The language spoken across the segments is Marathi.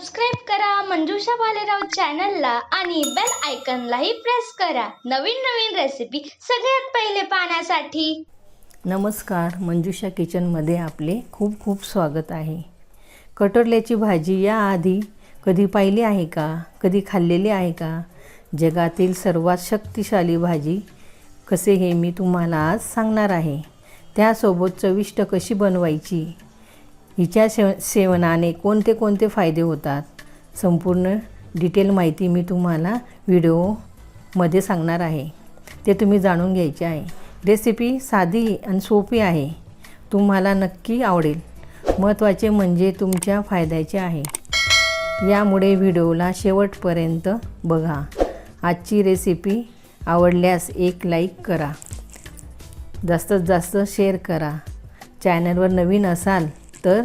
सबस्क्राईब करा मंजुषा भालेराव चॅनलला आणि बेल आयकनलाही प्रेस करा. नवीन नवीन रेसिपी सगळ्यात पहिले पाहण्यासाठी. नमस्कार मंजुषा किचनमध्ये आपले खूप खूप स्वागत आहे. कटोरल्याची भाजी याआधी कधी पाहिली आहे का? कधी खाल्लेली आहे का? जगातील सर्वात शक्तिशाली भाजी कसे हे मी तुम्हाला आज सांगणार आहे. त्यासोबत चविष्ट कशी बनवायची? हिच्या सेव सेवनाने कोणते कोणते फायदे होतात? संपूर्ण डिटेल माहिती मी तुम्हाला व्हिडिओमध्ये सांगणार आहे. ते तुम्ही जाणून घ्यायचे आहे. रेसिपी साधी आणि सोपी आहे. तुम्हाला नक्की आवडेल. महत्त्वाचे म्हणजे तुमच्या फायद्याचे आहे. यामुळे व्हिडिओला शेवटपर्यंत बघा. आजची रेसिपी आवडल्यास एक लाईक करा. जास्तीत जास्त शेअर करा. चॅनलवर नवीन असाल तर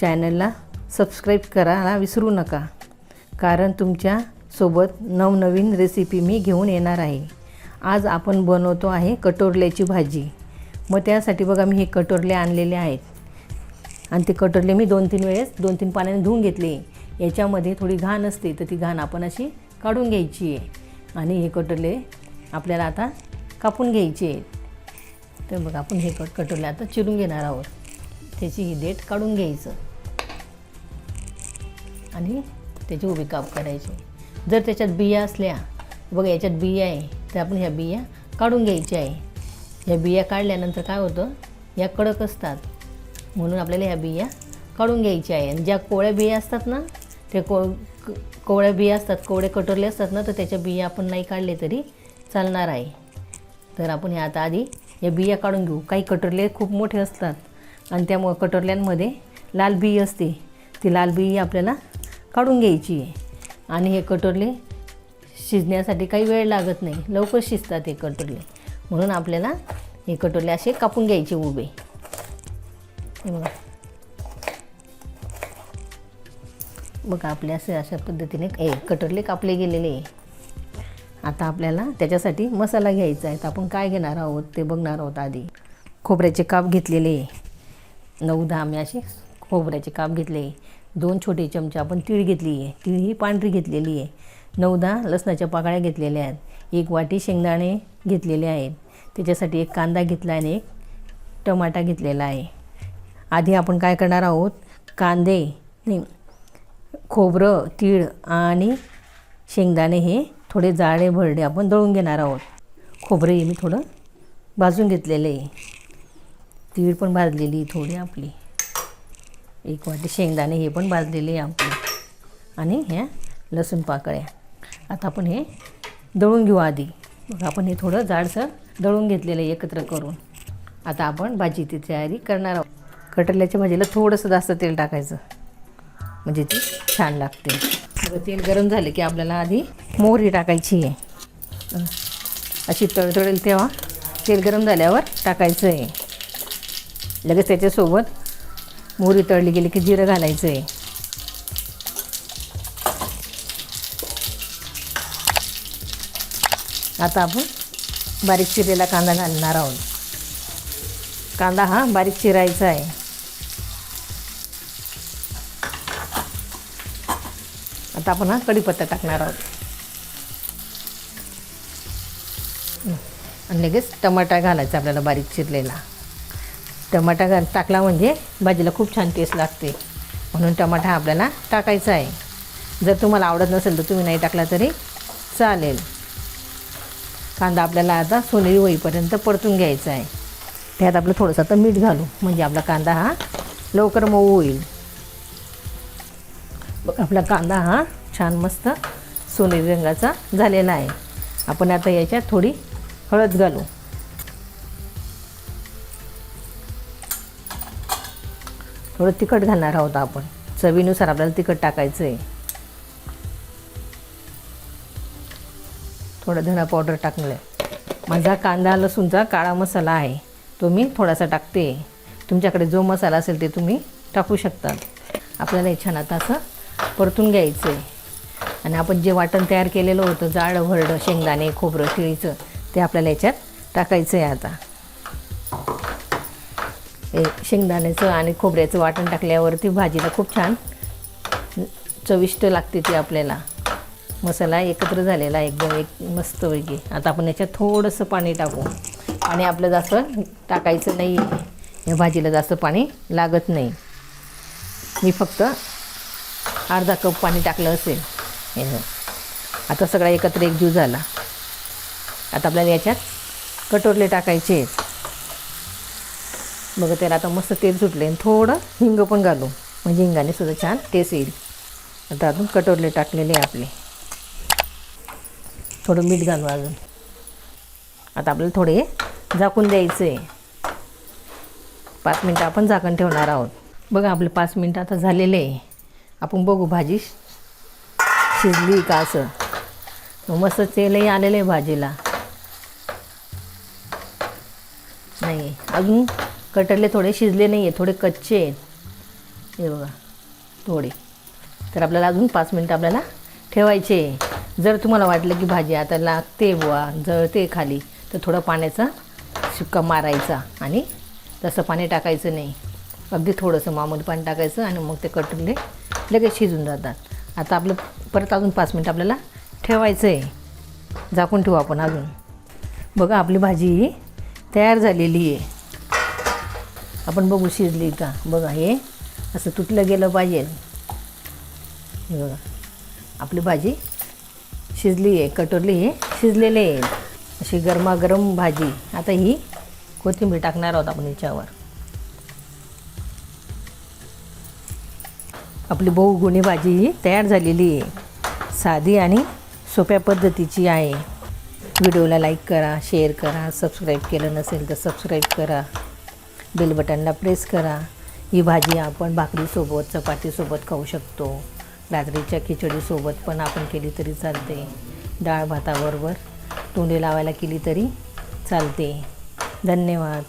चॅनलला सबस्क्राईब करायला विसरू नका. कारण तुमच्यासोबत नवनवीन रेसिपी मी घेऊन येणार आहे. आज आपण बनवतो आहे कटोरल्याची भाजी. मग त्यासाठी बघा मी हे कटोरले आणलेले आहेत. आणि ते कटोरले मी दोन तीन वेळेस दोन तीन पाण्याने धुवून घेतले. याच्यामध्ये थोडी घाण असते तर ती घाण आपण अशी काढून घ्यायची आहे. आणि हे कटोरले आपल्याला आता कापून घ्यायचे आहेत. तर बघा आपण हे कट कटोरले आता चिरून घेणार आहोत. त्याची ही देठ काढून घ्यायचं. आणि त्याची उभी काप करायची. जर त्याच्यात बिया असल्या बघा याच्यात बिया आहे तर आपण ह्या बिया काढून घ्यायच्या आहे. ह्या बिया काढल्यानंतर काय होतं? या कडक असतात. म्हणून आपल्याला ह्या बिया काढून घ्यायच्या आहे. आणि ज्या कोवळ्या बिया असतात ना ते को कोवळ्या बिया असतात कोवळे कटोरले असतात ना तर त्याच्या बिया आपण नाही काढले तरी चालणार आहे. तर आपण ह्या आता आधी या बिया काढून घेऊ. काही कटोरले खूप मोठे असतात. आणि त्यामुळं कटोरल्यांमध्ये लाल बी असते ती लाल बी आपल्याला काढून घ्यायची आहे. आणि हे कटोरले शिजण्यासाठी काही वेळ लागत नाही लवकर शिजतात हे कटोरले. म्हणून आपल्याला हे कटोरले असे कापून घ्यायचे उभे. हे बघा. बघा आपले असे अशा पद्धतीने ए कटोरले कापले गेलेले आहे. आता आपल्याला त्याच्यासाठी मसाला घ्यायचा आहे. तर आपण काय घेणार आहोत ते बघणार आहोत आधी. खोबऱ्याचे काप घेतलेले आहे. नऊ दहा मी असे खोबऱ्याचे काप घेतले. दोन छोटे चमचे आपण तीळ घेतली आहे. तीळ ही पांढरी घेतलेली आहे. नऊ दहा लसणाच्या पाकळ्या घेतलेल्या आहेत. एक वाटी शेंगदाणे घेतलेले आहेत. त्याच्यासाठी एक कांदा घेतला आणि एक टमाटा घेतलेला आहे. आधी आपण काय करणार आहोत? कांदे नाही खोबरं तीळ आणि शेंगदाणे हे थोडे जाडे भरडे आपण दळून घेणार आहोत. खोबरंही मी थोडं भाजून घेतलेलं आहे. तीळ पण भाजलेली थोडी आपली. एक वाटी शेंगदाणे हे पण भाजलेले आहे आपले. आणि ह्या लसूण पाकळ्या. आता आपण हे दळून घेऊ आधी. मग आपण हे थोडं जाडसर दळून घेतलेलं आहे एकत्र करून. आता आपण भाजीची तयारी करणार आहोत. कटरल्याच्या भाजीला थोडंसं जास्त तेल टाकायचं. म्हणजे ती छान लागते. तेल गरम झाले की आपल्याला आधी मोहरी टाकायची आहे. अशी तळतळेल तेव्हा तेल गरम झाल्यावर टाकायचं आहे. लगेच त्याच्यासोबत मोहरी तळली गेली की जिरं घालायचं आहे आता आपण बारीक चिरलेला कांदा घालणार आहोत. कांदा हा बारीक चिरायचा आहे. आता आपण हा कढीपत्ता टाकणार आहोत. आणि लगेच टमाटा घालायचा आपल्याला बारीक चिरलेला. टमाटा घाल टाकला म्हणजे भाजीला खूप छान टेस्ट लागते. म्हणून टमाटा हा आपल्याला टाकायचा आहे. जर तुम्हाला आवडत नसेल तर तुम्ही नाही टाकला तरी चालेल. कांदा आपल्याला आता सोनेरी होईपर्यंत परतून घ्यायचा आहे. त्यात आपलं थोडंसं आता मीठ घालू. म्हणजे आपला कांदा हा लवकर मऊ होईल. बघ आपला कांदा हा छान मस्त सोनेरी रंगाचा झालेला आहे. आपण आता याच्यात थोडी हळद घालू. थोडं तिखट घालणार आहोत आपण. चवीनुसार आपल्याला तिखट टाकायचं आहे थोडं धना पावडर टाकलं माझा कांदा लसूणचा काळा मसाला आहे. तो मी थोडासा टाकते. तुमच्याकडे जो मसाला असेल ते तुम्ही टाकू शकता. आपल्याला हे छान आता असं परतून घ्यायचं आहे आणि आपण जे वाटण तयार केलेलं होतं जाड भरडं शेंगदाणे खोबरं शिळीचं ते आपल्याला याच्यात टाकायचं आहे आता. हे शेंगदाण्याचं आणि खोबऱ्याचं वाटण टाकल्यावरती भाजीला खूप छान चविष्ट लागते ती आपल्याला. मसाला एकत्र झालेला एकदम एक मस्तपैकी आता आपण याच्यात थोडंसं पाणी टाकू. पाणी आपलं जास्त टाकायचं नाही. या भाजीला जास्त पाणी लागत नाही. मी फक्त अर्धा कप पाणी टाकलं असेल. हे आता सगळा एकत्र एकजीव झाला. आता आपल्याला याच्यात कटोरले टाकायचे. आहेत बघा त्याला आता मस्त तेल सुटले आणि थोडं हिंग पण घालू. म्हणजे हिंगाने सुद्धा छान टेस्ट येईल. आता अजून कटोरले टाकलेले आहे आपले. थोडं मीठ घालू अजून. आता आपल्याला थोडे झाकून द्यायचं आहे पाच मिनटं आपण झाकण ठेवणार आहोत. बघा आपले पाच मिनटं आता झालेले आहे. आपण बघू भाजी शिजली का असं. मग मस्त तेलही आलेलं आहे भाजीला. नाही अजून कटरले थोडे शिजले नाही आहे थोडे कच्चे आहेत. हे बघा थोडे. तर आपल्याला अजून पाच मिनटं आपल्याला ठेवायचे आहे. जर तुम्हाला वाटलं की भाजी आता लागते बुवा जळते खाली तर थोडं पाण्याचा शिक्का मारायचा आणि तसं पाणी टाकायचं नाही. अगदी थोडंसं मामूली पाणी टाकायचं आणि मग ते कटरले लगेच शिजून जातात. आता आपलं परत अजून पाच मिनटं आपल्याला ठेवायचं आहे झाकून ठेवू आपण अजून. बघा आपली भाजी तयार झालेली आहे. आपण बघू शिजली का? बघा हे असं तुटलं गेलं पाहिजे. हे बघा आपली भाजी शिजली आहे कटोरली हे शिजलेले आहे. अशी गरमागरम भाजी. आता ही कोथिंबीर टाकणार आहोत आपण याच्यावर. आपली बहुगुणी भाजी ही तयार झालेली आहे. साधी आणि सोप्या पद्धतीची आहे. व्हिडिओला लाईक करा शेअर करा सबस्क्राईब केलं नसेल तर सबस्क्राईब करा. बेल बटनला प्रेस करा. ही भाजी आपण भाकरीसोबत चपातीसोबत खाऊ शकतो. रात्रीच्या खिचडीसोबत पण आपण केली तरी चालते. डाळ भाताबरोबर तोंडी लावायला केली तरी चालते. धन्यवाद.